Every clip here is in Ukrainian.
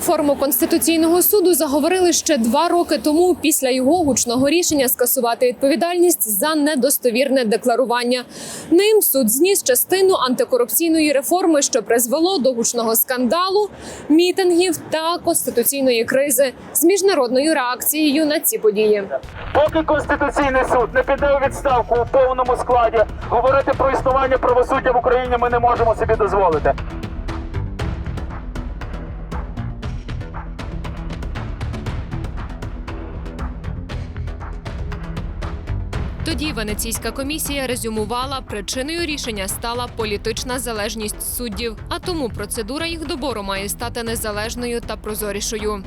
реформу конституційного суду заговорили ще два роки тому, після його гучного рішення скасувати відповідальність за недостовірне декларування. Ним суд зніс частину антикорупційної реформи, що призвело до гучного скандалу, мітингів та конституційної кризи з міжнародною реакцією на ці події. Поки Конституційний суд не піде у відставку у повному складі, говорити про існування правосуддя в Україні ми не можемо собі дозволити. Тоді Венеційська комісія резюмувала, причиною рішення стала політична залежність суддів, а тому процедура їх добору має стати незалежною та прозорішою.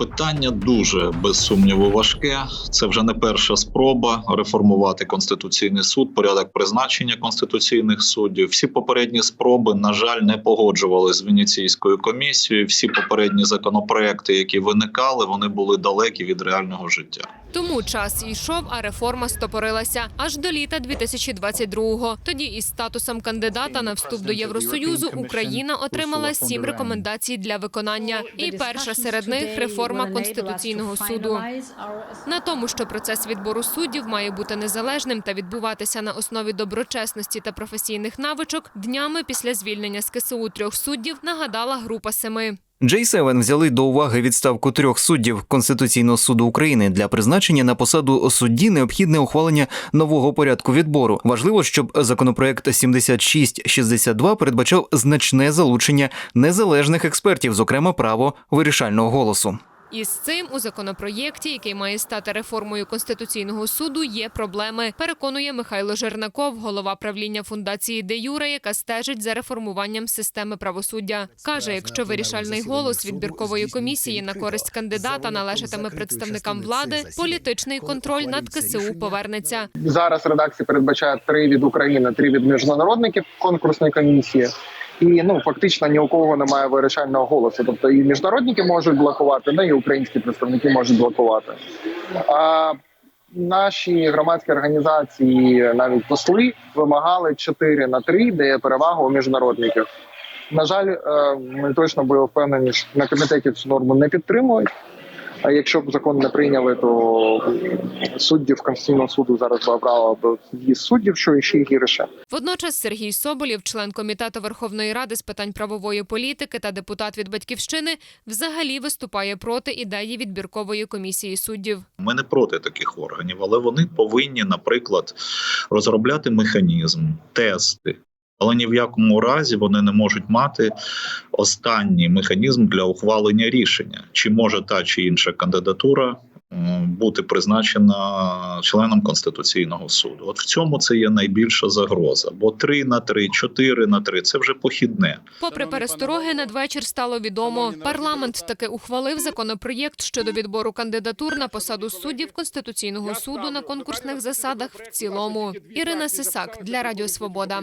Питання дуже без сумніву важке. Це вже не перша спроба реформувати конституційний суд, порядок призначення конституційних суддів. Всі попередні спроби, на жаль, не погоджували з Венеційською комісією. Всі попередні законопроекти, які виникали, вони були далекі від реального життя. Тому час йшов, а реформа стопорилася аж до літа 2022-го. Тоді із статусом кандидата на вступ до Євросоюзу Україна отримала сім рекомендацій для виконання. І перша серед них реформа конституційного суду. На тому, що процес відбору суддів має бути незалежним та відбуватися на основі доброчесності та професійних навичок, днями після звільнення з КСУ трьох суддів нагадала група семи. J7 взяли до уваги відставку трьох суддів Конституційного суду України для призначення на посаду судді необхідне ухвалення нового порядку відбору. Важливо, щоб законопроект 7662 передбачав значне залучення незалежних експертів, зокрема право вирішального голосу. Із цим у законопроєкті, який має стати реформою конституційного суду, є проблеми. Переконує Михайло Жернаков, голова правління фундації Де Юре, яка стежить за реформуванням системи правосуддя. каже, якщо вирішальний голос відбіркової комісії на користь кандидата належатиме представникам влади, політичний контроль над КСУ повернеться. зараз редакція передбачає три від України, три від міжнародників конкурсної комісії. І ну фактично ні у кого немає вирішального голосу. Тобто і міжнародники можуть блокувати, ну і українські представники можуть блокувати. А наші громадські організації, навіть посли, вимагали 4 на 3, де є перевага у міжнародників. На жаль, е, ми точно були впевнені, що на комітеті цю норму не підтримують. А якщо б закон не прийняли, то суддів Конституційного суду зараз би обрало до з'їзд суддів, що ще гірше. Водночас Сергій Соболєв, член комітету Верховної Ради з питань правової політики та депутат від батьківщини, взагалі виступає проти ідеї відбіркової комісії суддів. Ми не проти таких органів, але вони повинні, наприклад, розробляти механізм, тести. Але ні в якому разі вони не можуть мати останній механізм для ухвалення рішення, чи може та чи інша кандидатура бути призначена членом конституційного суду. От в цьому це є найбільша загроза. Бо 3 на 3, 4 на 3 – це вже похідне. Попри перестороги, надвечір стало відомо. Парламент таки ухвалив законопроєкт щодо відбору кандидатур на посаду суддів Конституційного суду на конкурсних засадах в цілому. Ірина Сисак для Радіо Свобода.